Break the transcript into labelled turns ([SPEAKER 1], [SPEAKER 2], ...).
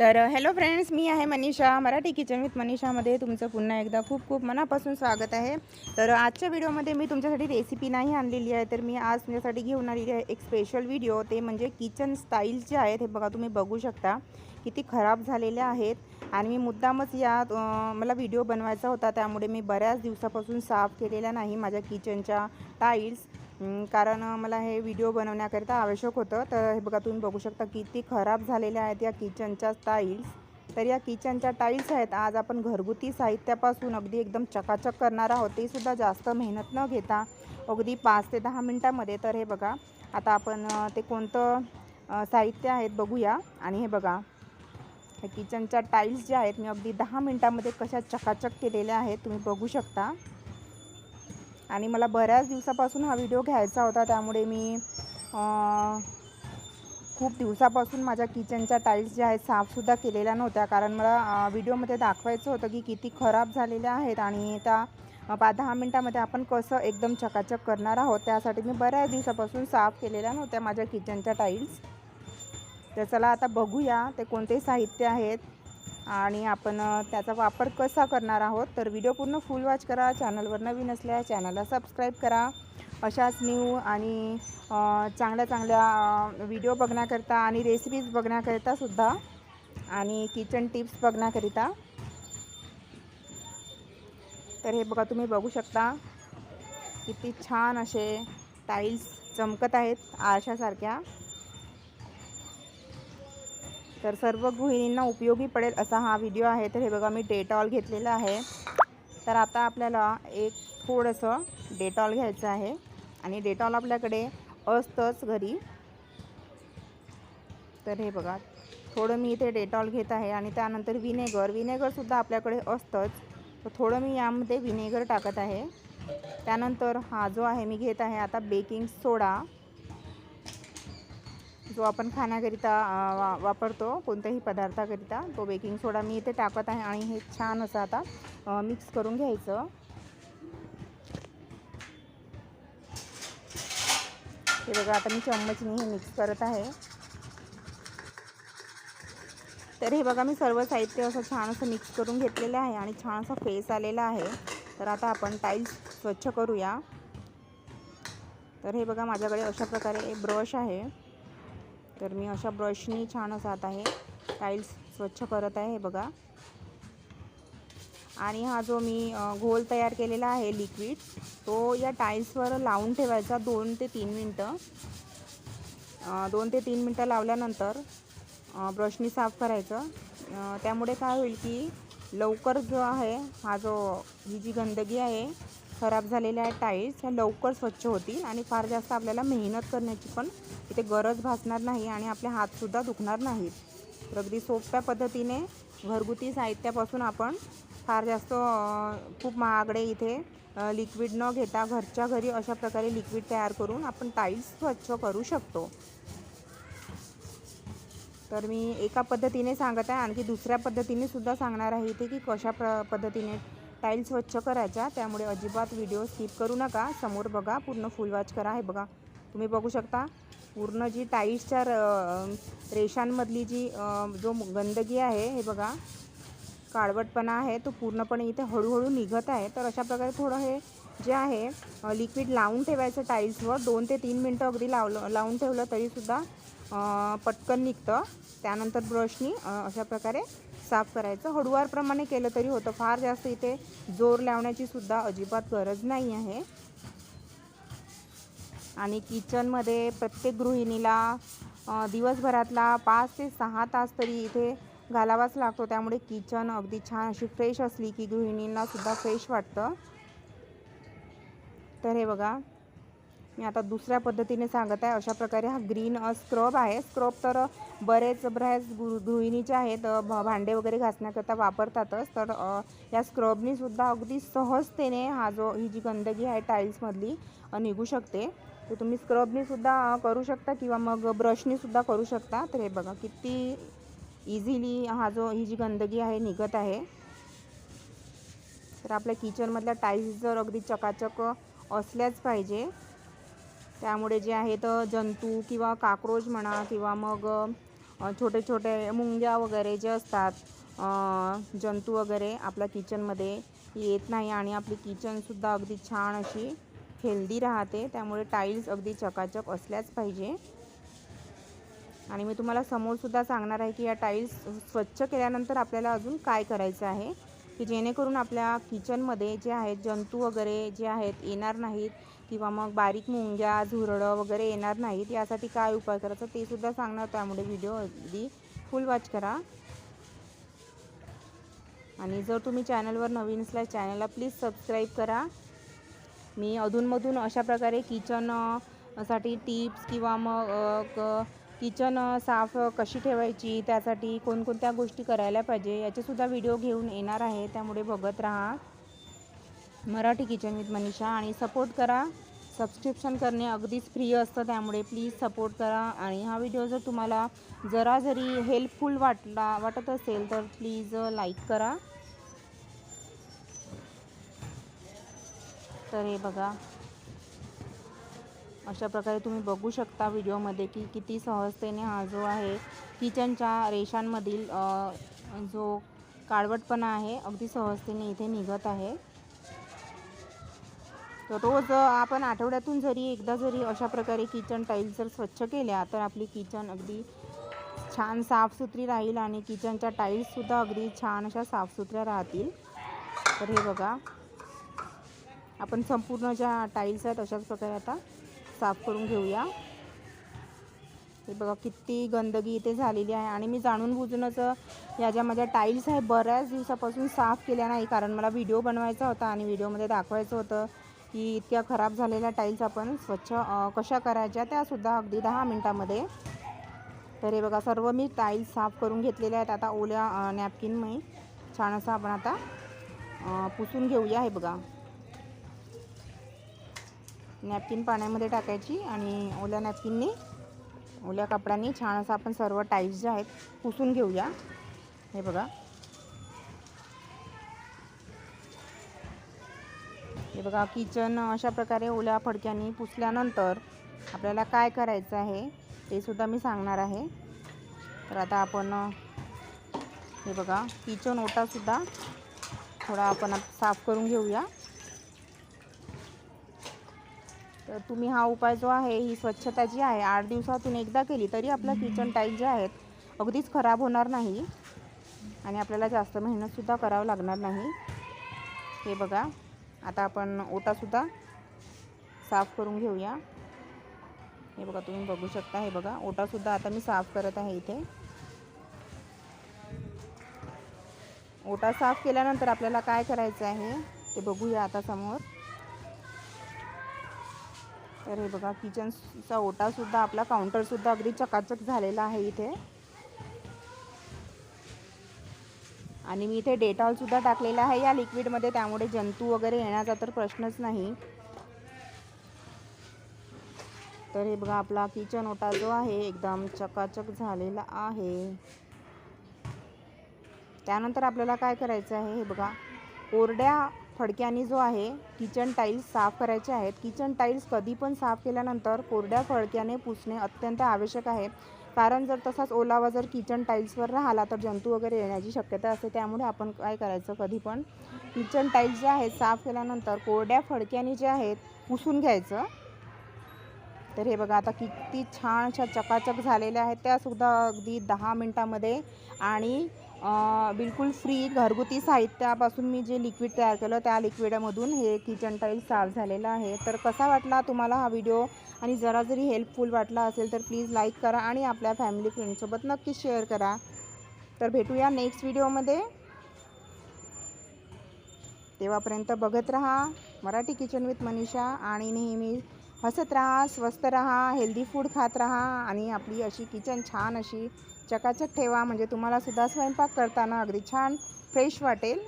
[SPEAKER 1] तर hello friends मी आहे मनीषा मराठी किचन विथ मनीषामध्ये. तुमचं पुन्हा एकदा खूप खूप मनापासून स्वागत आहे. तर आजच्या व्हिडिओमध्ये मी तुमच्यासाठी रेसिपी नाही आणलेली आहे तर मी आज तुमच्यासाठी घेऊन आलेली आहे एक स्पेशल व्हिडिओ ते म्हणजे किचन स्टाईल जे आहेत हे बघा तुम्ही बघू शकता. किती खराब झालेले आहेत. आणि मी मुद्दामच या मला व्हिडिओ बनवायचा होता त्यामुळे मी बऱ्याच दिवसापासून साफ केलेल्या नाही माझ्या किचनच्या टाईल्स कारण मला हे व्हिडिओ बनवण्याकरिता आवश्यक होतं. तर हे बघा तुम्ही बघू शकता किती खराब झालेल्या आहेत या किचनच्या टाईल्स तर या किचनच्या टाईल्स आहेत. आज आपण घरगुती साहित्यापासून अगदी एकदम चकाचक करणार आहोत. तेसुद्धा जास्त मेहनत न घेता अगदी पाच ते दहा मिनटामध्ये. तर हे बघा आता आपण ते कोणतं साहित्य आहेत बघूया. आणि हे बघा हे किचनच्या टाईल्स ज्या आहेत मी अगदी दहा मिनटामध्ये कशा चकाचक केलेल्या आहेत तुम्ही बघू शकता. आणि मला बऱ्याच दिवसापासून हा व्हिडिओ घ्यायचा होता त्यामुळे मी खूप दिवसापासून माझ्या किचनच्या टाईल्स ज्या आहेत साफसुद्धा केलेल्या नव्हत्या. कारण मला व्हिडिओमध्ये दाखवायचं होतं की किती खराब झालेल्या आहेत आणि त्या पाच दहा मिनटामध्ये आपण कसं एकदम चकाचक करणार आहोत त्यासाठी मी बऱ्याच दिवसापासून साफ केलेल्या नव्हत्या माझ्या किचनच्या टाईल्स. तर चला आता बघूया ते कोणते साहित्य आहेत. आणि आपण त्याचा वापर कसा करणार आहोत तर व्हिडिओ पूर्ण फुल वॉच करा चॅनलवर नवीन असल्या चॅनलला सबस्क्राईब करा. अशाच न्यू आणि चांगल्या चांगल्या व्हिडिओ बघण्याकरिता आणि रेसिपीज बघण्याकरिता सुद्धा आणि किचन टिप्स बघण्याकरिता. तर हे बघा तुम्ही बघू शकता किती छान असे टाईल्स चमकत आहेत आरशासारख्या. तर सर्व गृहिणींना उपयोगी पडेल असा हा व्हिडिओ आहे. तर हे बघा मी डेटॉल घेतलेला आहे. तर आता आपल्याला एक थोडंसं डेटॉल घ्यायचं आहे. आणि डेटॉल आपल्याकडे असतंच घरी. तर हे बघा थोडं मी इथे डेटॉल घेत आहे. आणि त्यानंतर विनेगर विनेगरसुद्धा आपल्याकडे असतंच. तर थोडं मी यामध्ये विनेगर टाकत आहे. त्यानंतर हा जो आहे मी घेत आहे आता बेकिंग सोडा जो आपण खाण्याकरिता वा वापरतो कोणत्याही पदार्थाकरिता तो बेकिंग सोडा मी इथे टाकत आहे आणि हे छान असं आता मिक्स करून घ्यायचं. हे बघा आता मी चम्मचनी हे मिक्स करत आहे. तर हे बघा मी सर्व साहित्य असं छान असं मिक्स करून घेतलेलं आहे आणि छान असा फेस आलेला आहे. तर आता आपण टाईल्स स्वच्छ करूया. तर हे बघा माझ्याकडे अशा प्रकारे ब्रश आहे. तर मी अशा ब्रशनी छान जात आहे. टाईल्स स्वच्छ करत आहे हे बघा. आणि हा जो मी घोल तयार केलेला आहे लिक्विड तो या टाईल्सवर लावून ठेवायचा दोन ते तीन मिनटं. दोन ते तीन मिनटं लावल्यानंतर ब्रशनी साफ करायचं. त्यामुळे काय होईल की लवकर जो आहे हा जो ही जी गंदगी आहे खराब झालेल्या आहे टाईल्स ह्या लवकर स्वच्छ होतील आणि फार जास्त आपल्याला मेहनत करण्याची पण इथे गरज भासणार नाही आणि आपले हातसुद्धा दुखणार नाहीत. तर अगदी सोप्या पद्धतीने घरगुती साहित्यापासून आपण फार जास्त खूप महागडे इथे लिक्विड न घेता घरच्या घरी अशा प्रकारे लिक्विड तयार करून आपण टाईल्स स्वच्छ करू शकतो. तर मी एका पद्धतीने सांगत आहे. आणखी दुसऱ्या पद्धतीने सुद्धा सांगणार आहे इथे की कशा प्र पद्धतीने टाईल स्वच्छ करायच्या. त्यामुळे अजिबात व्हिडिओ स्किप करू नका. समोर बघा पूर्ण फुल वॉच करा. हे बघा तुम्ही बघू शकता. पूर्ण जी टाईल्सच्या र रेषांमधली जी जो गंदगी आहे हे बघा. काळवटपणा आहे तो पूर्णपणे इथे हळूहळू निघत आहे. तर अशा प्रकारे थोडं हे जे आहे लिक्विड लावून ठेवायचं टाईल्सवर. दोन ते तीन मिनटं अगदी लावलं लावून ठेवलं तरीसुद्धा पटकन निघतं. त्यानंतर ब्रशनी अशा प्रकारे साफ करायचं. हळूवारप्रमाणे केलं तरी होतं. फार जास्त इथे जोर लावण्याची सुद्धा अजिबात गरज नाही आहे. आणि किचनमध्ये प्रत्येक गृहिणीला दिवसभरातला पाच ते सहा तास तरी इथे घालावाच लागतो. त्यामुळे किचन अगदी छान अशी फ्रेश असली की गृहिणींना सुद्धा फ्रेश वाटतं. तर हे बघा मी आता दुसऱ्या पद्धतीने सांगत आहे. अशा प्रकारे हा ग्रीन स्क्रब आहे. स्क्रब तर बरेच बऱ्याच गृ गृहिणीचे आहेत. भ- भांडे वगैरे घासण्याकरता वापरतातच. तर या स्क्रबनीसुद्धा अगदी सहजतेने हा जो ही जी गंदगी आहे टाईल्समधली निघू शकते. तर तुम्ही स्क्रबनीसुद्धा करू शकता किंवा मग ब्रशनीसुद्धा करू शकता. तर हे बघा किती इझिली हा जो ही जी गंदगी आहे निघत आहे. तर आपल्या किचनमधल्या टाईल्स जर अगदी चकाचक असल्याच पाहिजे. त्यामुळे जे आहेत जंतू किंवा काक्रोच म्हणा किंवा मग छोटे छोटे मुंग्या वगैरे जे असतात जंतू वगैरे आपल्या किचनमध्ये येत नाही आणि आपली किचनसुद्धा अगदी छान अशी हेल्दी राहते त्यामुळे टाईल्स अगदी चकाचक असल्याच पाहिजे. आणि मी तुम्हाला समोरसुद्धा सांगणार आहे की या टाईल्स स्वच्छ केल्यानंतर आपल्याला अजून काय करायचं आहे? की जेणेकरून आपल्या किचनमध्ये जे आहेत जंतू वगैरे जे आहेत येणार नाहीत किंवा मग बारीक मुंग्या झुरळं वगैरे येणार नाहीत यासाठी काय उपाय करायचा ते सुद्धा सांगणार त्यामुळे व्हिडिओ अगदी फुल वॉच करा. आणि जर तुम्ही चॅनलवर नवीन असल्यास चॅनलला प्लीज सबस्क्राईब करा. मी अधूनमधून अशा प्रकारे किचनसाठी टिप्स किंवा मग क किचन साफ कशी ठेवायची त्यासाठी कोणकोणत्या गोष्टी करायला पाहिजे याचेसुद्धा व्हिडिओ घेऊन येणार आहे. त्यामुळे बघत राहा. मराठी किचन विथ मनीषा आणि सपोर्ट करा. सबस्क्रिप्शन करणे अगदीच फ्री असतं त्यामुळे प्लीज सपोर्ट करा. आणि हा व्हिडिओ जर तुम्हाला जरा जरी हेल्पफुल वाटला वाटत असेल तर प्लीज लाईक करा. तर हे बघा. अशा प्रकारे तुम्ही बघू शकता व्हिडिओमध्ये की किती सहजतेने हा जो आहे किचनच्या रेषांमधील जो काळवटपणा आहे अगदी सहजतेने इथे निघत आहे. तर रोज आपण आठवड्यातून जरी एकदा जरी अशा प्रकारे किचन टाईल्स जर स्वच्छ केल्या तर आपली किचन अगदी छान साफसुथरी राहील आणि किचनच्या टाईल्ससुद्धा अगदी छान अशा साफसुथऱ्या राहतील. तर हे बघा. आपण संपूर्ण ज्या टाईल्स आहेत अशाच प्रकारे आता साफ करून घेऊया. हे बघा किती गंदगी इथे झालेली आहे. आणि मी जाणून बुजूनच या ज्या माझ्या टाईल्स आहे बऱ्याच दिवसापासून साफ केल्या नाही. कारण मला व्हिडिओ बनवायचा होता आणि व्हिडिओमध्ये दाखवायचं होतं की इतक्या खराब झालेल्या टाईल्स आपण स्वच्छ कशा करायच्या त्यासुद्धा अगदी दहा मिनटामध्ये. तर हे बघा सर्व मी टाईल्स साफ करून घेतलेल्या आहेत. आता ओल्या नॅपकिनमध्ये छान असं आपण आता पुसून घेऊया. हे बघा. नॅपकिन पाण्यामध्ये टाकायची आणि ओल्या नॅपकिननी ओल्या कपड्यांनी छान असं आपण सर्व टाईल्स जे आहेत पुसून घेऊया. हे बघा. हे बघा किचन अशा प्रकारे ओल्या फडक्यांनी पुसल्यानंतर आपल्याला काय करायचं आहे ते सुद्धा मी सांगणार आहे. तर आता आपण हे बघा किचन ओटासुद्धा थोडा आपण साफ करून घेऊया. तर तुम्ही हा उपाय जो आहे ही स्वच्छता जी आहे आठ दिवसातून एकदा केली तरी आपला किचन टाईप जे आहेत अगदीच खराब होणार नाही. आणि आपल्याला जास्त मेहनतसुद्धा करावं लागणार नाही. हे बघा आता आपण ओटासुद्धा साफ करून घेऊया. हे बघा तुम्ही बघू शकता हे बघा ओटासुद्धा आता मी साफ करत आहे इथे. ओटा साफ केल्यानंतर आपल्याला काय करायचं आहे ते बघूया आता समोर. तर हे बघा किचनचा ओटासुद्धा आपला काउंटरसुद्धा अगदी चकाचक झालेला आहे इथे. आणि मी इथे डेटॉलसुद्धा टाकलेला आहे या लिक्विडमध्ये त्यामुळे जंतू वगैरे येण्याचा तर प्रश्नच नाही. तर हे बघा आपला किचन ओटा जो आहे एकदम चकाचक झालेला आहे. त्यानंतर आपल्याला काय करायचं आहे? हे बघा कोरड्या फडक्याने जो आहे किचन टाईल्स साफ करायचे आहेत. किचन टाईल्स कधी पण साफ केल्यानंतर कोरड्या फडक्याने पुसणे अत्यंत आवश्यक आहे. कारण जर तसाच ओलावा जर किचन टाईल्सवर राहिला तर जंतू वगैरे येण्याची शक्यता असते. त्यामुळे आपण काय करायचं कधी पण? किचन टाईल्स जे आहेत साफ केल्यानंतर कोरड्या फडक्याने जे आहेत पुसून घ्यायचं. तर हे बघा आता किती छानशा चकाचक झालेल्या आहेत. त्यासुद्धा अगदी दहा मिनटामध्ये आणि बिलकुल फ्री घरगुती साहित्यापासून मी जे लिक्विड तयार केलं त्या लिक्विडमधून हे किचन टाईल साफ झालेलं आहे. तर कसा वाटला तुम्हाला हा व्हिडिओ आणि जरा जरी हेल्पफुल वाटला असेल तर प्लीज लाईक करा आणि आपल्या फॅमिली फ्रेंडसोबत नक्कीच शेअर करा. तर भेटूया नेक्स्ट व्हिडिओमध्ये तेव्हापर्यंत बघत रहा. मराठी किचन विथ मनीषा आणि नेहमी हसत राहा स्वस्त राहा हेल्दी फूड खात राहा आणि आपली अशी किचन छान अशी चकाचक ठेवा. म्हणजे तुम्हाला सुद्धा स्वयंपाक करताना अगदी छान फ्रेश वाटेल.